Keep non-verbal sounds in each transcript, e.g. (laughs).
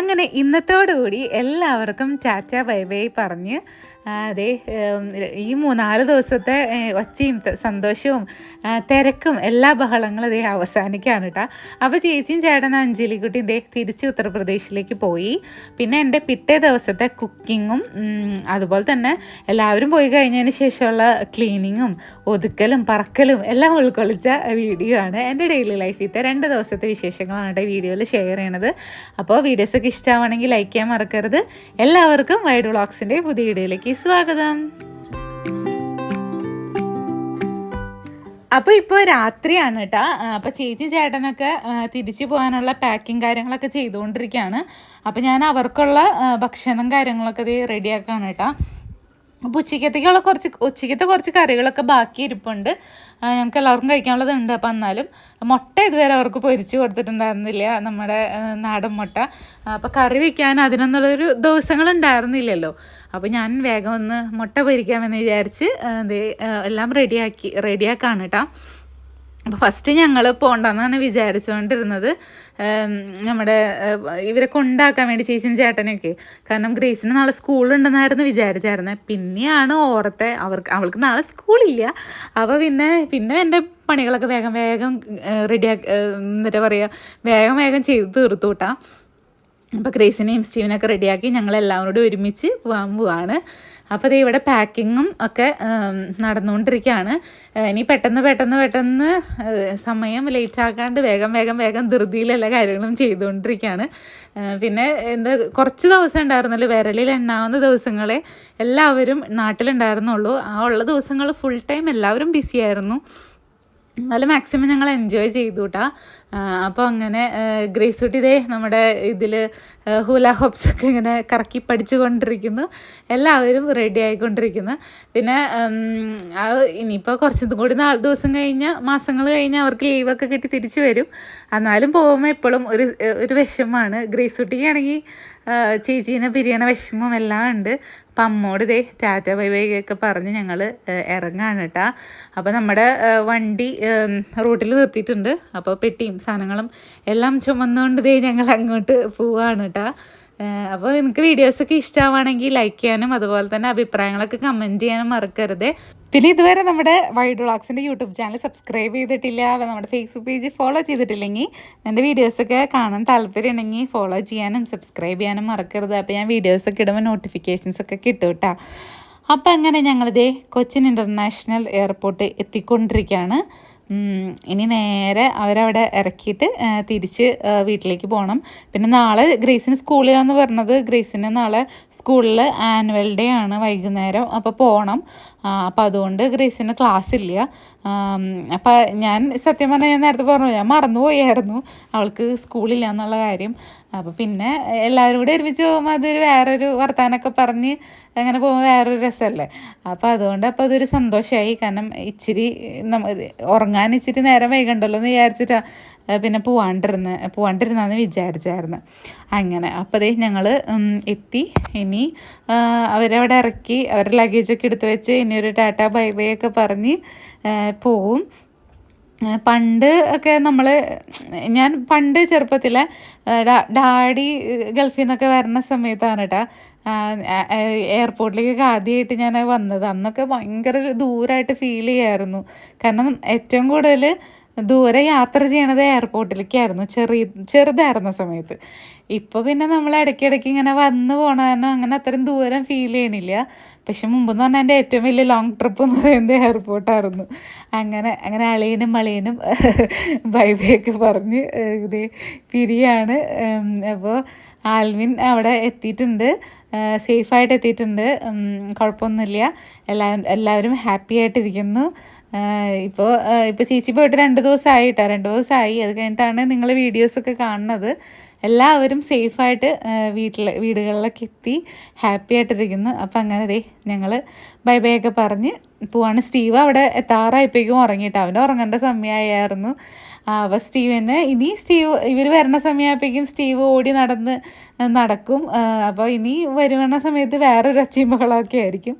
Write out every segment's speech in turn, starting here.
അങ്ങനെ ഇന്നത്തോടുകൂടി എല്ലാവർക്കും ചാച്ച bye bye പറഞ്ഞ് അതെ ഈ മൂന്നാൽ ദിവസത്തെ ഒച്ചയും സന്തോഷവും തിരക്കും എല്ലാ ബഹളങ്ങളും ഇതേ അവസാനിക്കുകയാണ് കേട്ടോ അപ്പോൾ ചേച്ചിയും ചേട്ടനും അഞ്ജലിക്കുട്ടിയും ഇതേ തിരിച്ച് ഉത്തർപ്രദേശിലേക്ക് പോയി. പിന്നെ എന്റെ പിറ്റേ ദിവസത്തെ കുക്കിങ്ങും അതുപോലെ തന്നെ എല്ലാവരും പോയി കഴിഞ്ഞതിന് ശേഷമുള്ള ക്ലീനിങ്ങും ഒതുക്കലും പറക്കലും എല്ലാം ഉൾക്കൊള്ളിച്ച വീഡിയോ ആണ് എന്റെ ഡെയിലി ലൈഫിലത്തെ രണ്ട് ദിവസത്തെ വിശേഷങ്ങളാണ് കേട്ടോ വീഡിയോയിൽ ഷെയർ ചെയ്യണത്. അപ്പോൾ വീഡിയോസൊക്കെ ഇഷ്ടമാണെങ്കിൽ ലൈക്ക് ചെയ്യാൻ മറക്കരുത്. എല്ലാവർക്കും വൈഡ് വ്ളോഗ്സിന്റെ പുതിയ വീഡിയോയിലേക്ക് സ്വാഗതം. അപ്പോൾ ഇപ്പോൾ രാത്രിയാണ് കേട്ടോ. അപ്പോൾ ചേച്ചി ചേട്ടനൊക്കെ തിരിച്ചു പോകാനുള്ള പാക്കിങ് കാര്യങ്ങളൊക്കെ ചെയ്തുകൊണ്ടിരിക്കുകയാണ്. അപ്പോൾ ഞാൻ അവർക്കുള്ള ഭക്ഷണം കാര്യങ്ങളൊക്കെ ഇത് റെഡിയാക്കാണ് കേട്ടോ. അപ്പോൾ ഉച്ചക്കത്തേക്കുള്ള കുറച്ച് ഉച്ചക്കത്തെ കുറച്ച് കറികളൊക്കെ ബാക്കി ഇരിപ്പുണ്ട്. ഞങ്ങൾക്ക് എല്ലാവർക്കും കഴിക്കാനുള്ളത് ഉണ്ട് അപ്പം എന്നാലും മുട്ട ഇതുവരെ അവർക്ക് പൊരിച്ച് കൊടുത്തിട്ടുണ്ടായിരുന്നില്ല നമ്മുടെ നാടൻ മുട്ട. അപ്പോൾ കറി വയ്ക്കാൻ അതിനൊന്നുള്ളൊരു ദിവസങ്ങളുണ്ടായിരുന്നില്ലല്ലോ. അപ്പോൾ ഞാൻ വേഗം ഒന്ന് മുട്ട പൊരിക്കാമെന്ന് വിചാരിച്ച് എന്തേ എല്ലാം റെഡിയാക്കി റെഡിയാക്കാണ് കേട്ടോ അപ്പോൾ ഫസ്റ്റ് ഞങ്ങൾ പോണ്ടെന്നാണ് വിചാരിച്ചുകൊണ്ടിരുന്നത് നമ്മുടെ ഇവരൊക്കെ ഉണ്ടാക്കാൻ വേണ്ടി ചേച്ചിയും ചേട്ടനൊക്കെ കാരണം ഗ്രേസിന് നാളെ സ്കൂളുണ്ടെന്നായിരുന്നു വിചാരിച്ചായിരുന്നത് പിന്നെയാണ് ഓർത്തെ അവർക്ക് അവൾക്ക് നാളെ സ്കൂളില്ല. അപ്പോൾ പിന്നെ പിന്നെ എന്റെ പണികളൊക്കെ വേഗം വേഗം റെഡിയാക്കി എന്താ പറയുക വേഗം വേഗം ചെയ്ത് തീർത്തു കൂട്ടാം അപ്പോൾ ഗ്രേസിനെയും സ്റ്റീവിനൊക്കെ റെഡിയാക്കി കൂടി ഒരുമിച്ച് പോകാൻ പോവാണ്. അപ്പോൾ ദേ ഇവിടെ പാക്കിങ്ങും ഒക്കെ നടന്നുകൊണ്ടിരിക്കുകയാണ്. ഇനി പെട്ടെന്ന് പെട്ടെന്ന് പെട്ടെന്ന് സമയം ലേറ്റ് ആക്കാണ്ട് വേഗം വേഗം വേഗം ധൃതിയിലെല്ലാ കാര്യങ്ങളും ചെയ്തുകൊണ്ടിരിക്കുകയാണ്. പിന്നെ എന്താ കുറച്ച് ദിവസം ഉണ്ടായിരുന്നല്ലോ വിരലിൽ എണ്ണാവുന്ന ദിവസങ്ങളെ എല്ലാവരും നാട്ടിലുണ്ടായിരുന്നുള്ളൂ. ആ ഉള്ള ദിവസങ്ങൾ ഫുൾ ടൈം എല്ലാവരും ബിസി ആയിരുന്നു. എന്നാലും മാക്സിമം ഞങ്ങൾ എൻജോയ് ചെയ്തു കേട്ടാ അപ്പോൾ അങ്ങനെ ഗ്രേസ് കുട്ടി ഇതേ നമ്മുടെ ഇതിൽ ഹൂല ഹോപ്സ് ഒക്കെ ഇങ്ങനെ കറക്കി പഠിച്ചു കൊണ്ടിരിക്കുന്നു എല്ലാവരും റെഡി ആയിക്കൊണ്ടിരിക്കുന്നു. പിന്നെ ഇനിയിപ്പോൾ കുറച്ചും കൂടി നാല് ദിവസം കഴിഞ്ഞ് മാസങ്ങൾ കഴിഞ്ഞ് അവർക്ക് ലീവൊക്കെ കിട്ടി തിരിച്ചു വരും. എന്നാലും പോകുമ്പോൾ എപ്പോഴും ഒരു ഒരു വിഷമമാണ് ഗ്രേസ് കുട്ടിക്കാണെങ്കിൽ ചേച്ചീനെ പിരിയണ വിഷമവും എല്ലാം ഉണ്ട്. അപ്പം അമ്മോട് ഇതേ ടാറ്റ ബൈ ബൈ ഒക്കെ പറഞ്ഞ് ഞങ്ങൾ ഇറങ്ങാണ് കേട്ടാ അപ്പോൾ നമ്മുടെ വണ്ടി റോട്ടിൽ നിർത്തിയിട്ടുണ്ട്. അപ്പോൾ പെട്ടിയും സാധനങ്ങളും എല്ലാം ചുമന്നുകൊണ്ട് ദേ ഞങ്ങൾ അങ്ങോട്ട് പോവാണ് കേട്ടാ അപ്പോൾ നിങ്ങൾക്ക് വീഡിയോസൊക്കെ ഇഷ്ടമാണെങ്കിൽ ലൈക്ക് ചെയ്യാനും അതുപോലെ തന്നെ അഭിപ്രായങ്ങളൊക്കെ കമന്റ് ചെയ്യാനും മറക്കരുത്. പിന്നെ ഇതുവരെ നമ്മുടെ വൈഡ് വ്ളോഗ്സിന്റെ യൂട്യൂബ് ചാനൽ സബ്സ്ക്രൈബ് ചെയ്തിട്ടില്ല നമ്മുടെ ഫേസ്ബുക്ക് പേജ് ഫോളോ ചെയ്തിട്ടില്ലെങ്കിൽ എന്റെ വീഡിയോസൊക്കെ കാണാൻ താല്പര്യം ഉണ്ടെങ്കിൽ ഫോളോ ചെയ്യാനും സബ്സ്ക്രൈബ് ചെയ്യാനും മറക്കരുത്. അപ്പോൾ ഞാൻ വീഡിയോസൊക്കെ ഇടുമ്പോൾ നോട്ടിഫിക്കേഷൻസൊക്കെ കിട്ടും കേട്ടോ അപ്പോൾ അങ്ങനെ ഞങ്ങളിതേ കൊച്ചിൻ ഇന്റർനാഷണൽ എയർപോർട്ട് എത്തിക്കൊണ്ടിരിക്കുകയാണ് ഇനി നേരെ അവരവിടെ ഇറക്കിയിട്ട് തിരിച്ച് വീട്ടിലേക്ക് പോകണം പിന്നെ നാളെ ഗ്രേസിന് സ്കൂളിലാണെന്ന് പറഞ്ഞത് ഗ്രേസിന് നാളെ സ്കൂളിൽ ആനുവൽ ഡേ ആണ് വൈകുന്നേരം. അപ്പോൾ പോകണം അപ്പോൾ അതുകൊണ്ട് ഗ്രേസിന് ക്ലാസ് ഇല്ല അപ്പോൾ ഞാൻ സത്യം പറഞ്ഞാൽ ഞാൻ നേരത്തെ പറഞ്ഞു ഞാൻ മറന്നുപോയായിരുന്നു അവൾക്ക് സ്കൂളില്ല എന്നുള്ള കാര്യം. അപ്പോൾ പിന്നെ എല്ലാവരും കൂടെ ഒരുമിച്ച് പോകുമ്പോൾ അതൊരു വേറൊരു വർത്തമാനമൊക്കെ പറഞ്ഞ് അങ്ങനെ പോകുമ്പോൾ വേറൊരു രസമല്ലേ അപ്പോൾ അതുകൊണ്ട് അപ്പോൾ അതൊരു സന്തോഷമായി കാരണം ഇച്ചിരി നമ്മ ഉറങ്ങാൻ ഇച്ചിരി നേരം വൈകണ്ടല്ലോ എന്ന് വിചാരിച്ചിട്ടാണ് പിന്നെ പോവാണ്ടിരുന്ന പോവാണ്ടിരുന്നാന്ന് വിചാരിച്ചായിരുന്നു. അങ്ങനെ അപ്പോൾ ദേ ഞങ്ങൾ എത്തി. ഇനി അവരവിടെ ഇറക്കി അവരുടെ ലഗേജൊക്കെ എടുത്ത് വെച്ച് ഇനി ഒരു ടാറ്റ ബൈ ബൈ ഒക്കെ പറഞ്ഞ് പോവും. പണ്ട് ഒക്കെ നമ്മൾ ഞാൻ പണ്ട് ചെറുപ്പത്തിൽ ഡാഡി ഗൾഫിൽ നിന്നൊക്കെ വരുന്ന സമയത്താണ് കേട്ടോ എയർപോർട്ടിലേക്ക് ആദ്യമായിട്ട് ഞാൻ വന്നത്. അന്നൊക്കെ ഭയങ്കര ദൂരമായിട്ട് ഫീൽ ചെയ്യായിരുന്നു. കാരണം ഏറ്റവും കൂടുതൽ ദൂരെ യാത്ര ചെയ്യണത് എയർപോർട്ടിലേക്കായിരുന്നു ചെറിയ ചെറുതായിരുന്ന സമയത്ത്. ഇപ്പോൾ പിന്നെ നമ്മൾ ഇടയ്ക്കിടയ്ക്ക് ഇങ്ങനെ വന്ന് പോകണമെന്നോ അങ്ങനെ അത്രയും ദൂരം ഫീൽ ചെയ്യണില്ല. പക്ഷെ മുമ്പെന്ന് പറഞ്ഞാൽ എന്റെ ഏറ്റവും വലിയ ലോങ് ട്രിപ്പ് എന്ന് പറയുന്നത് എയർപോർട്ടായിരുന്നു അങ്ങനെ അങ്ങനെ അളിയനും മളിയനും (laughs) ബൈ പറഞ്ഞ് ഇത് പിരിയാണ്. അപ്പോൾ ആൽവിൻ അവിടെ എത്തിയിട്ടുണ്ട്. സേഫായിട്ട് എത്തിയിട്ടുണ്ട്. കുഴപ്പമൊന്നുമില്ല. എല്ലാവരും എല്ലാവരും ഹാപ്പി ആയിട്ടിരിക്കുന്നു. ഇപ്പോൾ ഇപ്പോൾ ചേച്ചി പോയിട്ട് രണ്ട് ദിവസമായി കേട്ടോ രണ്ട് ദിവസമായി അത് കഴിഞ്ഞിട്ടാണ് നിങ്ങൾ വീഡിയോസൊക്കെ കാണുന്നത്. എല്ലാവരും സേഫായിട്ട് വീട്ടിൽ വീടുകളിലൊക്കെ എത്തി ഹാപ്പി ആയിട്ടിരിക്കുന്നു. അപ്പം അങ്ങനെ ദേ ഞങ്ങൾ ബൈ ബൈ ഒക്കെ പറഞ്ഞ് പോവാണ്. സ്റ്റീവ് അവിടെ എത്താറായപ്പോഴേക്കും ഉറങ്ങിയിട്ട്. അവന്റെ ഉറങ്ങേണ്ട സമയമായിരുന്നു അപ്പോൾ സ്റ്റീവിന് ഇനി സ്റ്റീവ് ഇവർ വരണ സമയമായപ്പോഴേക്കും സ്റ്റീവ് ഓടി നടന്ന് നടക്കും. അപ്പോൾ ഇനി വരുവണ സമയത്ത് വേറൊരു ഒച്ചയും ബഹളമൊക്കെ ആയിരിക്കും.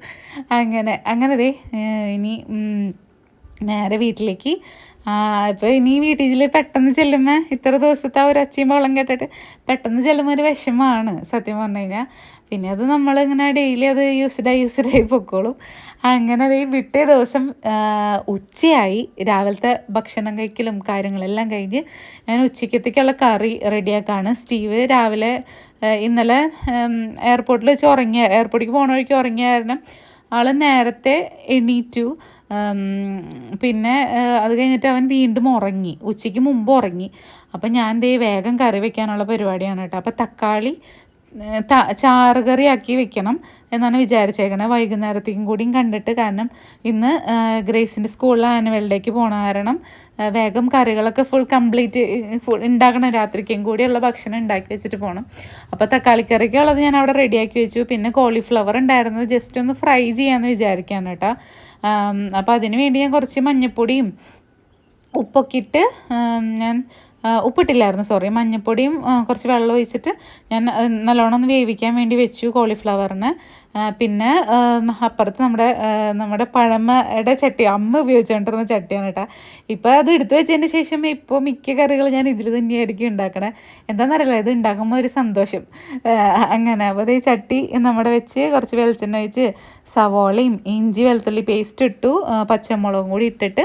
അങ്ങനെ അങ്ങനെ ദേ ഇനി നേരെ വീട്ടിലേക്ക്. ഇപ്പോൾ ഇനി വീട്ടിൽ പെട്ടെന്ന് ചെല്ലുമ്പോൾ ഇത്ര ദിവസത്തെ ആ ഒരു ഒച്ചയും വെള്ളം കേട്ടിട്ട് പെട്ടെന്ന് ചെല്ലുമ്പോൾ ഒരു വിഷമമാണ് സത്യം പറഞ്ഞു കഴിഞ്ഞാൽ പിന്നെ അത് നമ്മളിങ്ങനെ ഡെയിലി അത് യൂസ്ഡായി യൂസ്ഡായി പൊക്കോളും. അങ്ങനെ അത് ഈ വിട്ടേ ദിവസം ഉച്ചയായി. രാവിലത്തെ ഭക്ഷണം കഴിക്കലും കാര്യങ്ങളെല്ലാം കഴിഞ്ഞ് ഞാൻ ഉച്ചക്കത്തേക്കുള്ള കറി റെഡിയാക്കാണ് സ്റ്റീവ് രാവിലെ ഇന്നലെ എയർപോർട്ടിൽ വെച്ച് ഉറങ്ങിയ എയർപോർട്ടിലേക്ക് പോകണ വഴിക്ക് ഉറങ്ങിയ കാരണം ആൾ നേരത്തെ എണീറ്റു. പിന്നെ അത് കഴിഞ്ഞിട്ട് അവൻ വീണ്ടും ഉറങ്ങി. ഉച്ചയ്ക്ക് മുമ്പ് ഉറങ്ങി. അപ്പം ഞാൻ ദേ വേഗം കറി വെക്കാനുള്ള പരിപാടിയാണ് കേട്ടോ. അപ്പം തക്കാളി ചാറ് ആക്കി വെക്കണം എന്നാണ് വിചാരിച്ചേക്കണത് വൈകുന്നേരത്തേക്കും കൂടിയും കണ്ടിട്ട് കാരണം ഇന്ന് ഗ്രേസിന്റെ സ്കൂളിൽ ആനുവൽ ഡേക്ക് പോണ കാരണം വേഗം കറികളൊക്കെ ഫുൾ കംപ്ലീറ്റ് ഫുൾ ഉണ്ടാക്കണം. രാത്രിക്കും കൂടിയുള്ള ഭക്ഷണം ഉണ്ടാക്കി വെച്ചിട്ട് പോകണം അപ്പോൾ തക്കാളിക്കറിക്കുള്ളത് ഞാൻ അവിടെ റെഡിയാക്കി വെച്ചു. പിന്നെ കോളിഫ്ലവർ ഉണ്ടായിരുന്നത് ജസ്റ്റ് ഒന്ന് ഫ്രൈ ചെയ്യാമെന്ന് വിചാരിക്കാണ് കേട്ടോ. അപ്പോൾ അതിന് വേണ്ടി ഞാൻ കുറച്ച് മഞ്ഞപ്പൊടിയും ഉപ്പൊക്കെ ഇട്ട് ഞാൻ ഉപ്പിട്ടില്ലായിരുന്നു സോറി മഞ്ഞൾപ്പൊടിയും കുറച്ച് വെള്ളം ഒഴിച്ചിട്ട് ഞാൻ നല്ലോണം ഒന്ന് വേവിക്കാൻ വേണ്ടി വെച്ചു കോളിഫ്ലവറിന് പിന്നെ അപ്പുറത്ത് നമ്മുടെ നമ്മുടെ പഴമയുടെ ചട്ടി അമ്മ ഉപയോഗിച്ചുകൊണ്ടിരുന്ന ചട്ടിയാണ് കേട്ടോ. ഇപ്പോൾ അത് എടുത്തു വെച്ചതിന് ശേഷം ഇപ്പോൾ മിക്ക കറികൾ ഞാൻ ഇതിൽ തന്നെയായിരിക്കും ഉണ്ടാക്കണേ. എന്താണെന്നറിയില്ല ഇത് ഉണ്ടാക്കുമ്പോൾ ഒരു സന്തോഷം. അങ്ങനെ അപ്പോൾ ഈ ചട്ടി നമ്മുടെ വെച്ച് കുറച്ച് വെളിച്ചെണ്ണ ഒഴിച്ച് സവോളയും ഇഞ്ചി വെളുത്തുള്ളി പേസ്റ്റ് ഇട്ടു പച്ചമുളകും കൂടി ഇട്ടിട്ട്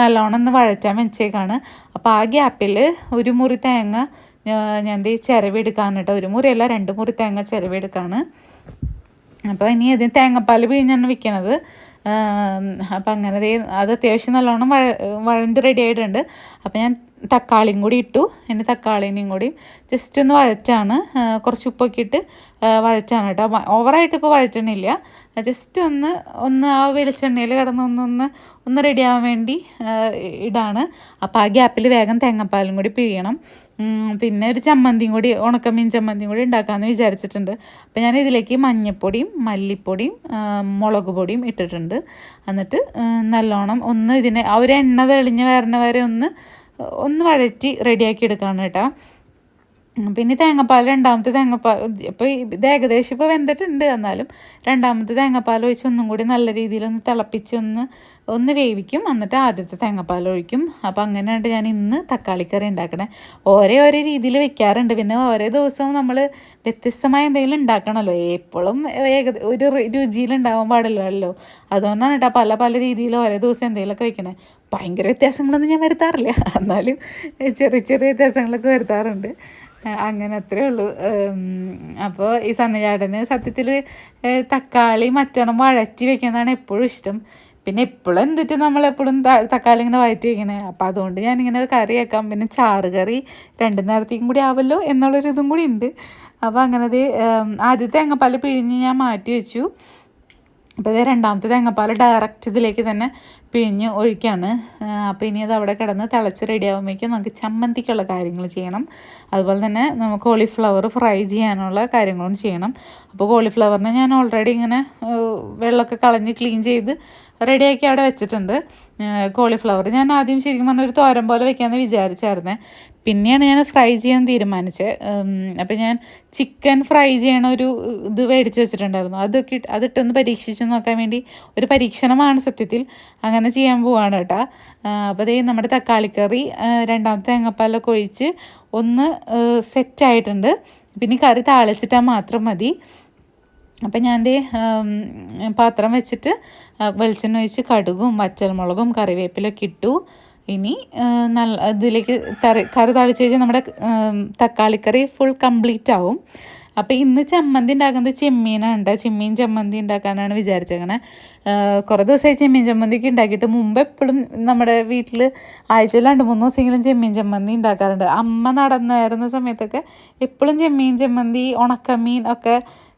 നല്ലോണം ഒന്ന് വഴറ്റാൻ വെച്ചേക്കാണ്. അപ്പോൾ ആ ഗ്യാപ്പിൽ ഒരു മുറി തേങ്ങ ഞാൻ ദേ ചിരവെടുക്കാണ് കേട്ടോ. ഒരു മുറിയല്ല രണ്ട് മുറി തേങ്ങ ചിരവെടുക്കാണ് അപ്പോൾ ഇനി അതിന് തേങ്ങാപ്പാൽ പിഴിഞ്ഞാണ് വിൽക്കണത് അപ്പം അങ്ങനെ അതേ അത് അത്യാവശ്യം നല്ലോണം വഴ വഴണ്ട് റെഡി ആയിട്ടുണ്ട്. അപ്പോൾ ഞാൻ തക്കാളിയും കൂടി ഇട്ടു. എന്റെ തക്കാളിനെയും കൂടി ജസ്റ്റ് ഒന്ന് വഴച്ചാണ് കുറച്ച് ഉപ്പൊക്കെ ഇട്ട് വഴച്ചാണ് കേട്ടോ. ഓവറായിട്ട് ഇപ്പോൾ വഴറ്റണില്ല ജസ്റ്റ് ഒന്ന് ഒന്ന് ആ വെളിച്ചെണ്ണയിൽ കിടന്ന് ഒന്ന് ഒന്ന് റെഡിയാവാൻ റെഡി വേണ്ടി ഇടാണ്. അപ്പോൾ ആ ഗ്യാപ്പിൽ വേഗം തേങ്ങാപ്പാലും കൂടി പിഴിയണം. പിന്നെ ഒരു ചമ്മന്തിയും കൂടി ഉണക്കമീൻ ചമ്മന്തിയും കൂടി ഉണ്ടാക്കാമെന്ന് വിചാരിച്ചിട്ടുണ്ട്. അപ്പോൾ ഞാൻ ഇതിലേക്ക് മഞ്ഞൾപ്പൊടിയും മല്ലിപ്പൊടിയും മുളക് പൊടിയും ഇട്ടിട്ടുണ്ട്. എന്നിട്ട് നല്ലോണം ഒന്ന് ഇതിനെ ആ ഒരു എണ്ണ തെളിഞ്ഞ് വരണ വരെ ഒന്ന് ഒന്ന് വഴറ്റി റെഡിയാക്കി എടുക്കുകയാണ് കേട്ടോ. പിന്നെ തേങ്ങാപ്പാൽ രണ്ടാമത്തെ തേങ്ങാപ്പാൽ ഇപ്പോൾ ഇത് ഏകദേശം ഇപ്പോൾ വെന്തിട്ടുണ്ട്. എന്നാലും രണ്ടാമത്തെ തേങ്ങാപ്പാൽ ഒഴിച്ച് ഒന്നും കൂടി നല്ല രീതിയിൽ ഒന്ന് തിളപ്പിച്ച് ഒന്ന് ഒന്ന് വേവിക്കും. എന്നിട്ട് ആദ്യത്തെ തേങ്ങാപ്പാൽ ഒഴിക്കും. അപ്പോൾ അങ്ങനെയാണ് ഞാൻ ഇന്ന് തക്കാളിക്കറി ഉണ്ടാക്കണേ. ഓരോ ഓരോ രീതിയിൽ വെക്കാറുണ്ട്. പിന്നെ ഓരോ ദിവസവും നമ്മൾ വ്യത്യസ്തമായ എന്തെങ്കിലും ഉണ്ടാക്കണമല്ലോ എപ്പോഴും ഒരു രുചിയിൽ രുചിയിലുണ്ടാവാൻ പാടില്ലല്ലോ. അതുകൊണ്ടാണ് കേട്ടോ പല പല രീതിയിൽ ഓരോ ദിവസം എന്തെങ്കിലുമൊക്കെ വെക്കണേ. ഭയങ്കര വ്യത്യാസങ്ങളൊന്നും ഞാൻ വരുത്താറില്ല. (laughs) എന്നാലും ചെറിയ ചെറിയ വ്യത്യാസങ്ങളൊക്കെ വരുത്താറുണ്ട്. അങ്ങനെ അത്രേ ഉള്ളൂ. അപ്പോൾ ഈ സണ്ണചാടന് സത്യത്തിൽ തക്കാളി മറ്റണം വഴറ്റി വെക്കുന്നതാണ് എപ്പോഴും ഇഷ്ടം. പിന്നെ എപ്പോഴും എന്തിട്ട് നമ്മളെപ്പോഴും തക്കാളി ഇങ്ങനെ വഴറ്റി വെക്കണേ? അപ്പോൾ അതുകൊണ്ട് ഞാനിങ്ങനെ കറി വെക്കാം. പിന്നെ ചാറ് കറി രണ്ട് നേരത്തേക്കും കൂടി ആവല്ലോ എന്നുള്ളൊരു ഇതും കൂടി ഉണ്ട്. അപ്പോൾ അങ്ങനത് ആദ്യത്തെ തേങ്ങാപ്പാൽ പിഴിഞ്ഞ് ഞാൻ മാറ്റി വെച്ചു. അപ്പോൾ ഇത് രണ്ടാമത്തെ തേങ്ങാപ്പാൽ ഡയറക്റ്റ് ഇതിലേക്ക് തന്നെ പിഴിഞ്ഞ് ഒഴിക്കുകയാണ് അപ്പോൾ ഇനി അത് അവിടെ കിടന്ന് തിളച്ച് റെഡി ആകുമ്പോഴേക്കും നമുക്ക് ചമ്മന്തിക്കുള്ള കാര്യങ്ങൾ ചെയ്യണം. അതുപോലെ തന്നെ നമുക്ക് കോളിഫ്ലവർ ഫ്രൈ ചെയ്യാനുള്ള കാര്യങ്ങളും ചെയ്യണം. അപ്പോൾ കോളിഫ്ലവറിനെ ഞാൻ ഓൾറെഡി ഇങ്ങനെ വെള്ളമൊക്കെ കളഞ്ഞ് ക്ലീൻ ചെയ്ത് റെഡിയാക്കി അവിടെ വെച്ചിട്ടുണ്ട്. കോളിഫ്ലവർ ഞാൻ ആദ്യം ശരിക്കും പറഞ്ഞാൽ ഒരു തോരൻ പോലെ വെക്കാമെന്ന് വിചാരിച്ചായിരുന്നേ. പിന്നെയാണ് ഞാൻ ഫ്രൈ ചെയ്യാൻ തീരുമാനിച്ചത്. അപ്പോൾ ഞാൻ ചിക്കൻ ഫ്രൈ ചെയ്യണ ഒരു ഇത് മേടിച്ച് വെച്ചിട്ടുണ്ടായിരുന്നു. അതൊക്കെ അതിട്ടൊന്ന് പരീക്ഷിച്ച് നോക്കാൻ വേണ്ടി ഒരു പരീക്ഷണമാണ് സത്യത്തിൽ അങ്ങനെ ചെയ്യാൻ പോവാണ് കേട്ടോ. അപ്പോൾ അതേ നമ്മുടെ തക്കാളിക്കറി കറി രണ്ടാമത്തെ തേങ്ങാപ്പാലൊക്കെ ഒഴിച്ച് ഒന്ന് സെറ്റായിട്ടുണ്ട് പിന്നെ കറി താളിച്ചിട്ടാൽ മാത്രം മതി. അപ്പം ഞാൻ ദേ പാത്രം വെച്ചിട്ട് വെളിച്ചെണ്ണ ഒഴിച്ച് കടുകും വച്ചൽമുളകും കറിവേപ്പിലൊക്കെ ഇട്ടു. ഇനി നല്ല ഇതിലേക്ക് തറി കറി തളിച്ച് വെച്ചാൽ നമ്മുടെ തക്കാളിക്കറി ഫുൾ കംപ്ലീറ്റ് ആവും. അപ്പോൾ ഇന്ന് ചമ്മന്തി ഉണ്ടാക്കുന്നത് ചെമ്മീനാണ് ചെമ്മീൻ ചമ്മന്തി ഉണ്ടാക്കാനാണ് വിചാരിച്ചേക്കണേ. കുറേ ദിവസമായി ചെമ്മീൻ ചമ്മന്തിക്ക് ഉണ്ടാക്കിയിട്ട്. മുമ്പ് എപ്പോഴും നമ്മുടെ വീട്ടിൽ ആഴ്ചയിൽ രണ്ട് മൂന്ന് ദിവസമെങ്കിലും ചെമ്മീൻ ചമ്മന്തി ഉണ്ടാക്കാറുണ്ട്. അമ്മ നടന്നായിരുന്ന സമയത്തൊക്കെ എപ്പോഴും ചെമ്മീൻ ചമ്മന്തി ഉണക്കമീൻ ഒക്കെ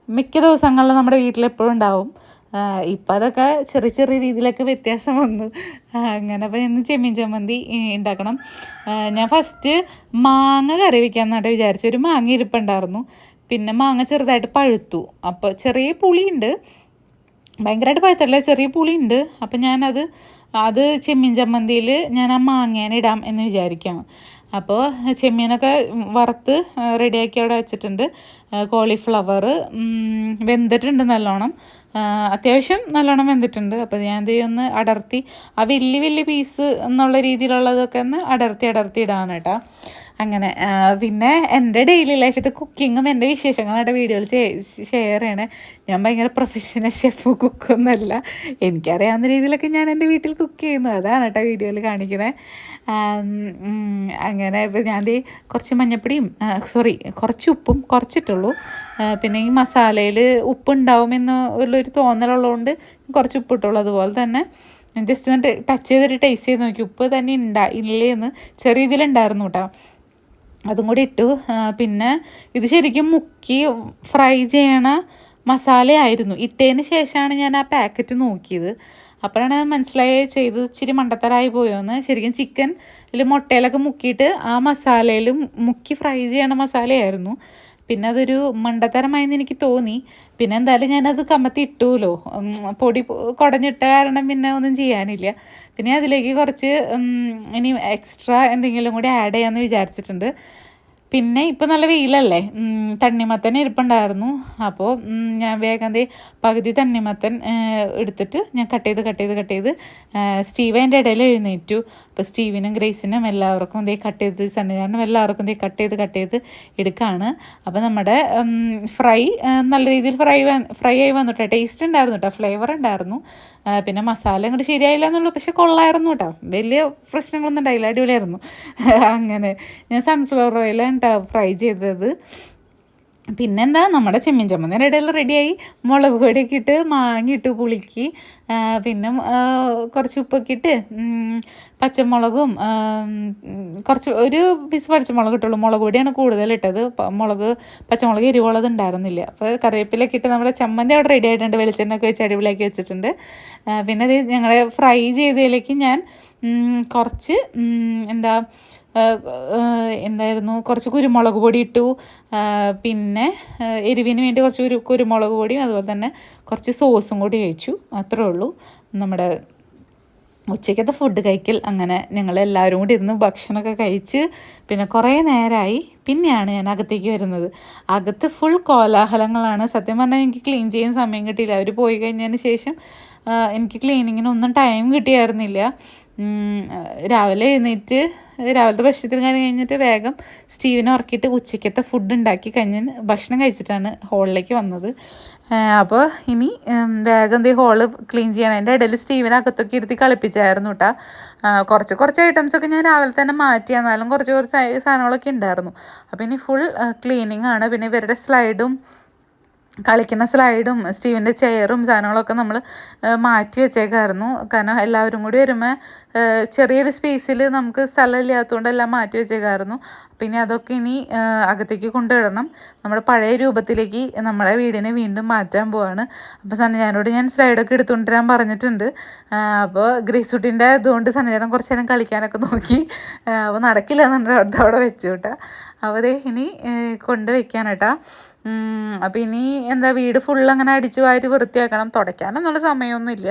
മിക്ക ദിവസങ്ങളിലും നമ്മുടെ വീട്ടിൽ എപ്പോഴും ഉണ്ടാവും. ഇപ്പം അതൊക്കെ ചെറിയ ചെറിയ രീതിയിലൊക്കെ വ്യത്യാസം വന്നു. അങ്ങനെ അപ്പോൾ ഇന്ന് ചെമ്മീൻ ചമ്മന്തി ഉണ്ടാക്കണം ഞാൻ ഫസ്റ്റ് മാങ്ങ കറി വെക്കാമെന്നായിട്ട് വിചാരിച്ചു. ഒരു മാങ്ങ ഇരിപ്പുണ്ടായിരുന്നു. പിന്നെ മാങ്ങ ചെറുതായിട്ട് പഴുത്തു. അപ്പോൾ ചെറിയ പുളിയുണ്ട്. ഭയങ്കരമായിട്ട് പഴുത്തല്ല ചെറിയ പുളിയുണ്ട്. അപ്പം ഞാനത് അത് ചെമ്മീൻ ചമ്മന്തിയിൽ ഞാൻ ആ മാങ്ങേനെ ഇടാം എന്ന് വിചാരിക്കാം അപ്പോൾ ചെമ്മീനൊക്കെ വറുത്ത് റെഡിയാക്കി അവിടെ വെച്ചിട്ടുണ്ട്. കോളിഫ്ലവർ വെന്തിട്ടുണ്ട് നല്ലോണം. അത്യാവശ്യം നല്ലോണം വെന്തിട്ടുണ്ട്. അപ്പോൾ ഞാൻ ദേ ഒന്ന് അടർത്തി. ആ വലിയ വലിയ പീസ് എന്നുള്ള രീതിയിലുള്ളതൊക്കെ ഒന്ന് അടർത്തി അടർത്തി ഇടാണ് കേട്ടോ. അങ്ങനെ പിന്നെ എന്റെ ഡെയിലി ലൈഫിലത്തെ കുക്കിങ്ങും എന്റെ വിശേഷങ്ങളായിട്ട് വീഡിയോയിൽ ഷെയർ ചെയ്യണേ. ഞാൻ ഭയങ്കര പ്രൊഫഷണൽ ഷെഫ് കുക്കൊന്നുമല്ല എനിക്കറിയാവുന്ന രീതിയിലൊക്കെ ഞാൻ എന്റെ വീട്ടിൽ കുക്ക് ചെയ്യുന്നു. അതാണ് കേട്ടോ വീഡിയോയിൽ കാണിക്കുന്നത് അങ്ങനെ ഞാൻ കുറച്ച് മഞ്ഞപ്പൊടിയും സോറി കുറച്ച് ഉപ്പും കുറച്ചിട്ടുള്ളൂ. പിന്നെ ഈ മസാലയിൽ ഉപ്പുണ്ടാവുമെന്ന് ഉള്ളൊരു തോന്നലുള്ളതുകൊണ്ട് കുറച്ച് ഉപ്പിട്ടുള്ളൂ. അതുപോലെ തന്നെ ജസ്റ്റ് ഒന്ന് ടച്ച് ചെയ്തിട്ട് ടേസ്റ്റ് ചെയ്ത് നോക്കി. ഉപ്പ് തന്നെ ഉണ്ടാ ഇല്ലേന്ന് ചെറിയ ഇതിലുണ്ടായിരുന്നു കേട്ടോ. അതും കൂടി ഇട്ടു. പിന്നെ ഇത് ശരിക്കും മുക്കി ഫ്രൈ ചെയ്യണ മസാലയായിരുന്നു. ഇട്ടതിന് ശേഷമാണ് ഞാൻ ആ പാക്കറ്റ് നോക്കിയത്. അപ്പോഴാണ് മനസ്സിലായി ചെയ്ത് ഇച്ചിരി മണ്ടത്തരായി പോയോന്ന്. ശരിക്കും ചിക്കൻ ഇതിൽ മുട്ടയിലൊക്കെ മുക്കിയിട്ട് ആ മസാലയിൽ മുക്കി ഫ്രൈ ചെയ്യണ മസാലയായിരുന്നു. പിന്നെ അതൊരു മണ്ടത്തരമായെന്ന് എനിക്ക് തോന്നി. പിന്നെ എന്തായാലും ഞാനത് കമ്മത്തി ഇട്ടുമല്ലോ പൊടി കുടഞ്ഞിട്ട കാരണം പിന്നെ ഒന്നും ചെയ്യാനില്ല. പിന്നെ അതിലേക്ക് കുറച്ച് ഇനി എക്സ്ട്രാ എന്തെങ്കിലും കൂടി ആഡ് ചെയ്യാമെന്ന് വിചാരിച്ചിട്ടുണ്ട്. പിന്നെ ഇപ്പം നല്ല വെയിലല്ലേ? തണ്ണിമത്തൻ ഇരിപ്പുണ്ടായിരുന്നു. അപ്പോൾ ഞാൻ വേഗം പകുതി തണ്ണിമത്തൻ എടുത്തിട്ട് ഞാൻ കട്ട് ചെയ്ത് കട്ട് ചെയ്ത് കട്ട് ചെയ്ത് സ്റ്റീവ് അതിന്റെ ഇടയിൽ എഴുന്നേറ്റു. അപ്പോൾ സ്റ്റീവിനും ഗ്രേസിനും എല്ലാവർക്കും ദേ കട്ട് ചെയ്ത് സന്നിധാനം എല്ലാവർക്കും ദേ കട്ട് ചെയ്ത് കട്ട് ചെയ്ത് എടുക്കുകയാണ് അപ്പോൾ നമ്മുടെ ഫ്രൈ നല്ല രീതിയിൽ ഫ്രൈ ഫ്രൈ ആയി വന്നു ടേസ്റ്റ് ഉണ്ടായിരുന്നു കേട്ടോ ഫ്ലേവർ ഉണ്ടായിരുന്നു. പിന്നെ മസാല അങ്ങോട്ട് ശരിയായില്ല എന്നുള്ളൂ. പക്ഷെ കൊള്ളായിരുന്നു കേട്ടോ വലിയ പ്രശ്നങ്ങളൊന്നും ഉണ്ടായില്ല. അടിപൊളിയായിരുന്നു. (laughs) അങ്ങനെ ഞാൻ സൺഫ്ലവർ ഓയിലാണ് കേട്ടോ ഫ്രൈ ചെയ്തത്. പിന്നെന്താ നമ്മുടെ ചെമ്മീൻ ചമ്മന്തിന്റെ ഇടയിൽ റെഡിയായി മുളക് പൊടിയൊക്കെ ഇട്ട് മാങ്ങിയിട്ട് പുളിക്ക്. പിന്നെ കുറച്ച് ഉപ്പൊക്കെ ഇട്ട് പച്ചമുളകും കുറച്ച് ഒരു പീസ് പച്ചമുളക് ഇട്ടുള്ളൂ. മുളക് പൊടിയാണ് കൂടുതൽ ഇട്ടത്. മുളക് പച്ചമുളക് എരിവുള്ളത് ഉണ്ടായിരുന്നില്ല. അപ്പോൾ കറിവേപ്പിലൊക്കെ ഇട്ട് നമ്മുടെ ചമ്മന്തി അവിടെ റെഡി ആയിട്ടുണ്ട്. വെളിച്ചെണ്ണ ഒക്കെ വെച്ച് അടിപൊളിയാക്കി വെച്ചിട്ടുണ്ട്. പിന്നെ അത് ഞങ്ങളെ ഫ്രൈ ചെയ്തതിലേക്ക് ഞാൻ കുറച്ച് എന്താ എന്തായിരുന്നു? കുറച്ച് കുരുമുളക് പൊടി ഇട്ടു. പിന്നെ എരിവിന് വേണ്ടി കുറച്ച് കുരു കുരുമുളക് പൊടിയും അതുപോലെ തന്നെ കുറച്ച് സോസും കൂടി കഴിച്ചു അത്രേ ഉള്ളൂ. നമ്മുടെ ഉച്ചയ്ക്കത്തെ ഫുഡ് കഴിക്കൽ. അങ്ങനെ ഞങ്ങൾ എല്ലാവരും കൂടി ഇരുന്ന് ഭക്ഷണമൊക്കെ കഴിച്ച് പിന്നെ കുറേ നേരമായി പിന്നെയാണ് ഞാൻ അകത്തേക്ക് വരുന്നത്. അകത്ത് ഫുൾ കോലാഹലങ്ങളാണ്. സത്യം പറഞ്ഞാൽ എനിക്ക് ക്ലീൻ ചെയ്യാൻ സമയം കിട്ടിയില്ല. അവർ പോയി കഴിഞ്ഞതിന് ശേഷം എനിക്ക് എനിക്ക് ക്ലീനിങ്ങിനൊന്നും ടൈം കിട്ടിയായിരുന്നില്ല. രാവിലെ എഴുന്നേറ്റ് രാവിലത്തെ ഭക്ഷണത്തിന് കാര്യം കഴിഞ്ഞിട്ട് വേഗം സ്റ്റീവിനെ ഉറക്കിയിട്ട് ഉച്ചയ്ക്കത്തെ ഫുഡ് ഉണ്ടാക്കി കഴിഞ്ഞ് ഭക്ഷണം കഴിച്ചിട്ടാണ് ഹോളിലേക്ക് വന്നത്. അപ്പോൾ ഇനി വേഗം ഈ ഹോൾ ക്ലീൻ ചെയ്യണം. എന്റെ ഇടയിൽ സ്റ്റീവിനെ അകത്തൊക്കെ ഇരുത്തി കളിപ്പിച്ചായിരുന്നു കേട്ടോ കുറച്ച് കുറച്ച് ഐറ്റംസൊക്കെ ഞാൻ രാവിലെ തന്നെ മാറ്റി. എന്നാലും കുറച്ച് കുറച്ച് സാധനങ്ങളൊക്കെ ഉണ്ടായിരുന്നു. അപ്പോൾ ഇനി ഫുൾ ക്ലീനിങ് ആണ്. പിന്നെ ഇവരുടെ സ്ലൈഡും കളിക്കുന്ന സ്ലൈഡും സ്റ്റീവിന്റെ ചെയറും സാധനങ്ങളൊക്കെ നമ്മൾ മാറ്റി വെച്ചേക്കായിരുന്നു. കാരണം എല്ലാവരും കൂടി വരുമ്പോൾ ചെറിയൊരു സ്പേസിൽ നമുക്ക് സ്ഥലമില്ലാത്തതുകൊണ്ട് എല്ലാം മാറ്റി വെച്ചേക്കായിരുന്നു. പിന്നെ അതൊക്കെ ഇനി അകത്തേക്ക് കൊണ്ടുവിടണം നമ്മുടെ പഴയ രൂപത്തിലേക്ക് നമ്മുടെ വീടിനെ വീണ്ടും മാറ്റാൻ പോവാണ്. അപ്പോൾ സനജാനോട് ഞാൻ സ്ലൈഡൊക്കെ എടുത്തുകൊണ്ടുവരാൻ പറഞ്ഞിട്ടുണ്ട്. അപ്പോൾ ഗ്രേസുട്ടിന്റെ ഇതുകൊണ്ട് സനജാനം കുറച്ച് നേരം കളിക്കാനൊക്കെ നോക്കി. അപ്പോൾ നടക്കില്ല എന്നുണ്ട് അവിടെ വെച്ചു കേട്ടോ. അവരെ ഇനി കൊണ്ടുവയ്ക്കാൻ കേട്ടോ. അപ്പോൾ ഇനി എന്താ വീട് ഫുൾ അങ്ങനെ അടിച്ചു വാരി വൃത്തിയാക്കണം. തുടയ്ക്കാനൊന്നുള്ള സമയമൊന്നുമില്ല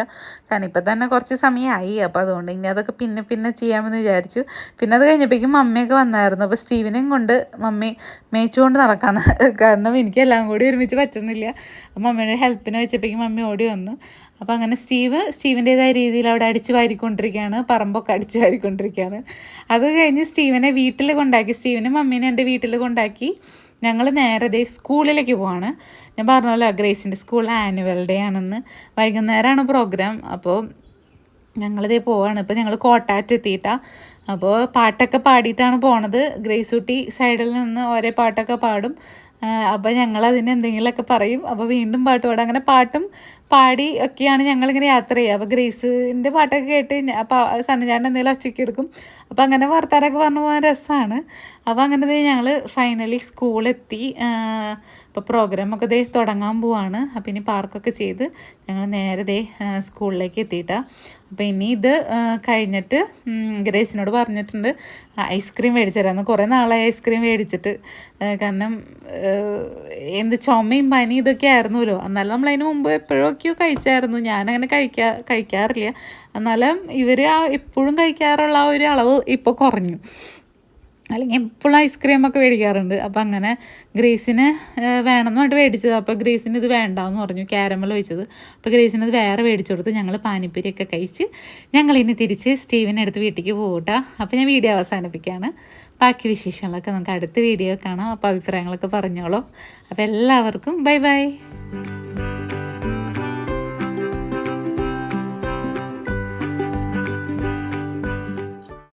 കാരണം ഇപ്പം തന്നെ കുറച്ച് സമയമായി. അപ്പോൾ അതുകൊണ്ട് ഇനി അതൊക്കെ പിന്നെ പിന്നെ ചെയ്യാമെന്ന് വിചാരിച്ചു. പിന്നെ അത് കഴിഞ്ഞപ്പോഴേക്കും മമ്മിയൊക്കെ വന്നായിരുന്നു. അപ്പോൾ സ്റ്റീവിനെയും കൊണ്ട് മമ്മി മേച്ചുകൊണ്ട് നടക്കാണ്. കാരണം എനിക്കെല്ലാം കൂടി ഒരുമിച്ച് പറ്റുന്നില്ല. മമ്മിയുടെ ഹെൽപ്പിന് വെച്ചപ്പോഴേക്കും മമ്മി ഓടി വന്നു. അപ്പോൾ അങ്ങനെ സ്റ്റീവ് സ്റ്റീവിന്റേതായ രീതിയിൽ അവിടെ അടിച്ചു വാരിക്കൊണ്ടിരിക്കുകയാണ്. പറമ്പൊക്കെ അടിച്ചു വാരിക്കൊണ്ടിരിക്കുകയാണ്. അത് കഴിഞ്ഞ് സ്റ്റീവിനെ വീട്ടിൽ കൊണ്ടാക്കി. സ്റ്റീവിനെ മമ്മീനെ എന്റെ വീട്ടിൽ കൊണ്ടാക്കി. ഞങ്ങൾ നേരത്തെ സ്കൂളിലേക്ക് പോവാണ്. ഞാൻ പറഞ്ഞല്ലോ ഗ്രേസിന്റെ സ്കൂൾ ആനുവൽ ഡേ ആണെന്ന്. വൈകുന്നേരമാണ് പ്രോഗ്രാം. അപ്പോൾ ഞങ്ങളിതേ പോവാണ്. ഇപ്പോൾ ഞങ്ങൾ കോട്ടാറ്റ് എത്തിയിട്ടാ. അപ്പോൾ പാട്ടൊക്കെ പാടിയിട്ടാണ് പോണത്. ഗ്രേസുട്ടി സൈഡിൽ നിന്ന് ഓരോ പാട്ടൊക്കെ പാടും. അപ്പോൾ ഞങ്ങൾ എന്തെങ്കിലുമൊക്കെ പറയും. അപ്പോൾ വീണ്ടും പാട്ട് പാടും. അങ്ങനെ പാട്ടും പാടി ഒക്കെയാണ് ഞങ്ങളിങ്ങനെ യാത്ര ചെയ്യുക. അപ്പോൾ ഗ്രേസിന്റെ പാട്ടൊക്കെ കേട്ട് അപ്പോൾ സണ്ണിചാണ്ട് എന്തെങ്കിലും ഒച്ചയ്ക്ക് എടുക്കും. അപ്പോൾ അങ്ങനെ വർത്താനൊക്കെ പറഞ്ഞു പോകാൻ രസമാണ് അപ്പോൾ അങ്ങനെ ഞങ്ങൾ ഫൈനലി സ്കൂളെത്തി പ്രോഗ്രാം പ്രോഗ്രാമൊക്കെ ദേ തുടങ്ങാൻ പോവാണ്. അപ്പോൾ ഇനി പാർക്കൊക്കെ ചെയ്ത് ഞങ്ങൾ നേരെ ദേ സ്കൂളിലേക്ക് എത്തിയിട്ടാണ് അപ്പോൾ ഇനി ഇത് കഴിഞ്ഞിട്ട് ഗ്രേസിനോട് പറഞ്ഞിട്ടുണ്ട് ഐസ്ക്രീം മേടിച്ചു കുറേ നാളായി ഐസ്ക്രീം മേടിച്ചിട്ട്. കാരണം എന്ത് ചുമയും പനി ഇതൊക്കെ ആയിരുന്നല്ലോ. എന്നാലും നമ്മൾ അതിന് മുമ്പ് എപ്പോഴൊക്കെയോ കഴിച്ചായിരുന്നു. ഞാനങ്ങനെ കഴിക്കാ കഴിക്കാറില്ല. എന്നാലും ഇവർ ആ എപ്പോഴും കഴിക്കാറുള്ള ആ ഒരു അളവ് ഇപ്പോൾ കുറഞ്ഞു. അല്ലെങ്കിൽ എപ്പോഴും ഐസ്ക്രീമൊക്കെ മേടിക്കാറുണ്ട്. അപ്പം അങ്ങനെ ഗ്രേസിന് വേണമെന്നായിട്ട് മേടിച്ചത്. അപ്പോൾ ഗ്രേസിന് ഇത് വേണ്ട എന്ന് പറഞ്ഞു ക്യാരമൽ വെച്ചത് അപ്പോൾ ഗ്രേസിന് ഇത് വേറെ മേടിച്ചു കൊടുത്ത് ഞങ്ങൾ പാനിപ്പൂരിയൊക്കെ കഴിച്ച് ഞങ്ങൾ ഇനി തിരിച്ച് സ്റ്റീവിനെ അടുത്ത് വീട്ടിലേക്ക് പോകട്ടാ അപ്പോൾ ഞാൻ വീഡിയോ അവസാനിപ്പിക്കുകയാണ് ബാക്കി വിശേഷങ്ങളൊക്കെ നമുക്ക് അടുത്ത വീഡിയോ കാണാം. അപ്പോൾ അഭിപ്രായങ്ങളൊക്കെ പറഞ്ഞോളൂ. അപ്പോൾ എല്ലാവർക്കും ബൈ ബൈ.